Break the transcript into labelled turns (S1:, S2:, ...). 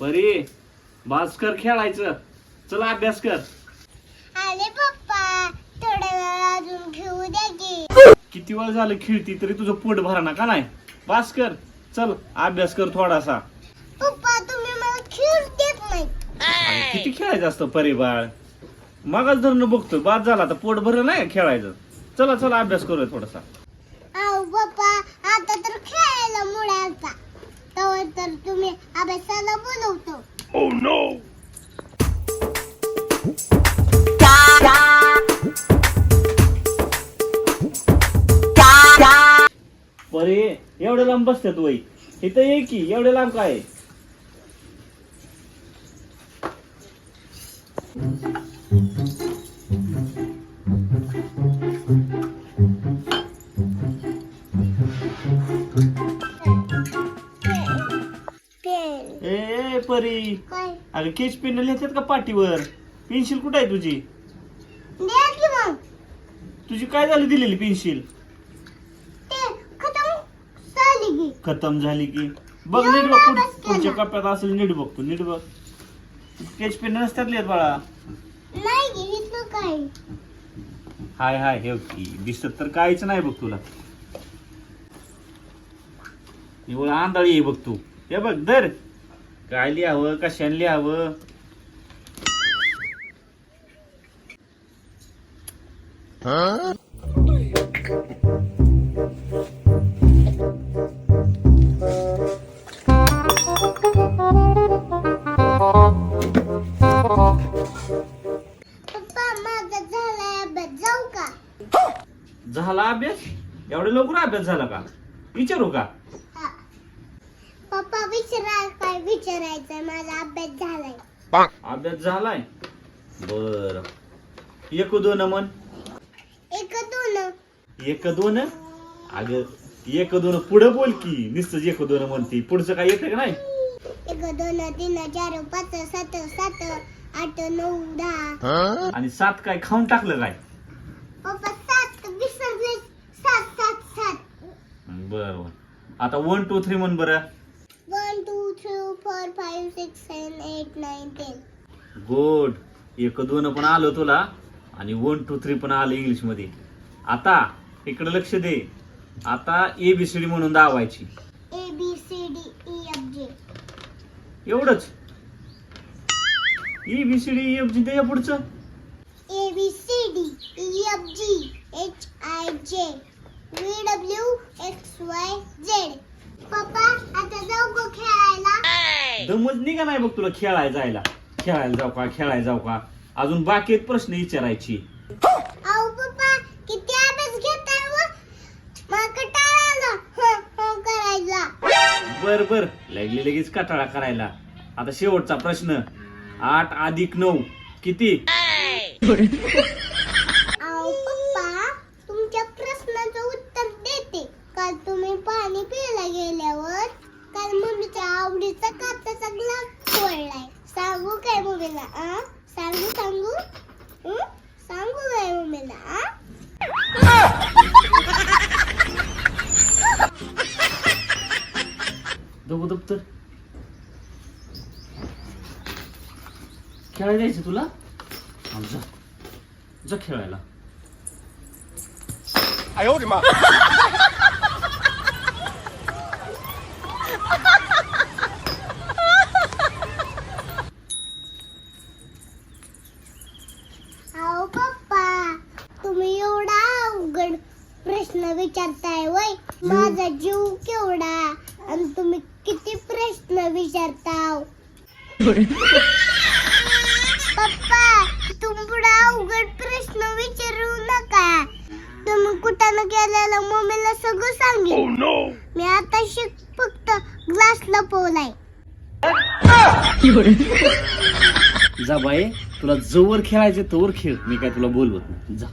S1: परी भास्कर खेळायचं. चला अभ्यास कर.
S2: पप्पा अजून खेळू
S1: किती वेळ झालं खेळती तरी तुझं पोट भरा ना का नाही? भास्कर चल अभ्यास कर थोडासा.
S2: पप्पा तुम्ही मला खेळ देत नाही
S1: किती खेळायचं असतं परी बाळ? मागास धरणं बघतोय बाद झाला तर पोट भरलं नाही खेळायचं? चला चला अभ्यास करूया थोडासा.
S2: पप्पा आता तर खेळायला मुळाचा तेव्हा तर तुम्ही अभ्यासाला बोलवतो.
S1: परी एवढ्या लांब बसतात वय. इथं ये की एवढ्या लांब काय? ए परी.
S2: काय?
S1: अगं केच पेन लिहितात का पाठीवर? पेन्सिल कुठं आहे तुझी?
S2: द्या की मग.
S1: तुझी काय झाली दिलेली पेन्सिल
S2: ते खतम झाली की.
S1: खतम झाली की. बघ नीट बघ पुढ-
S2: केला.
S1: पुढच्या कप्प्यात असेल नीट बघ तू नीट बघ. स्केच पेन नसतात लिहित बाळा.
S2: नाही की इथं काय.
S1: हाय हाय हे की. दिसत तर काहीच नाही बघ तुला. निवळ आंधळी आहे बघ तू. हे बघ दर काय लिहावं कशाने लिहावं?
S2: पप्पा माझा झालाय अभ्यास. जाऊ का?
S1: झाला अभ्यास? एवढ्या लवकर अभ्यास झाला का? विचारू का?
S2: हा. पप्पा विचारा काय विचारायचं माझा अभ्यास झालाय.
S1: अभ्यास झालाय? बर. एक दोन मन
S2: एक दोन.
S1: एक दोन? अग एक दोन पुढं बोल की. नुसतंच एक दोन म्हणते. पुढचं काय येतं का नाही?
S2: एक दोन तीन चार पाच सात सात आठ नऊ दहा.
S1: आणि सात काय खाऊन टाकलं काय?
S2: पप्पा सात विसरले. सात सात सात.
S1: बर बर. आता वन टू थ्री म्हण बरं
S2: one two three four five six seven eight nine ten
S1: good एक दोन पण आलं तुला आणि वन टू थ्री पण आलं इंग्लिशमध्ये. आता इकडे लक्ष दे. आता ए बी सी डी म्हणून दावायची
S2: A B C D E F G
S1: एवढंच. A B C D F G ते पुढचं.
S2: A B C D E F G H I J V W X Y Z पप्पा आता जाऊ गो
S1: दमच निघा नाही बघ तुला खेळायला जायला. खेळायला जाऊ का खेळायला जाऊ का? अजून बाकी आहेत प्रश्न विचारायची.
S2: अहो पप्पा किती अभ्यास घेताय व? मला कंटाळा आला हं, हं करायला.
S1: बर बर. लागली लगेच कटाळा करायला. आता शेवटचा प्रश्न. आठ अधिक नऊ. किती
S2: अहो पप्पा तुमच्या प्रश्नाचं उत्तर देते काल तुम्ही पाणी प्यायला गेल्यावर काल आवडीचा काचाचा ग्लास फोडलाय. सांगू काय मम्मीला आ? सांगू सांगू? हं? सांगू काय मम्मीला आ?
S1: दोघ दप्तर खेळायला जायचं तुला? हा, जा. जा खेळायला
S2: पप्पा तुम्ही एवढा अवघड प्रश्न विचारताय वय? माझा जीव केवढा? आणि तुम्ही किती प्रश्न विचारताव? पप्पा तुम्ही पुढे अवघड प्रश्न विचारू नका. तुम्ही कुठं गेलेला मम्मीला सगळं सांगेन. मी आता शिक फक्त ग्लास लपवलाय
S1: जा बाई तुला जवळ खेळायचे तवर खेळ. मी काय तुला बोलवत नाही. जा.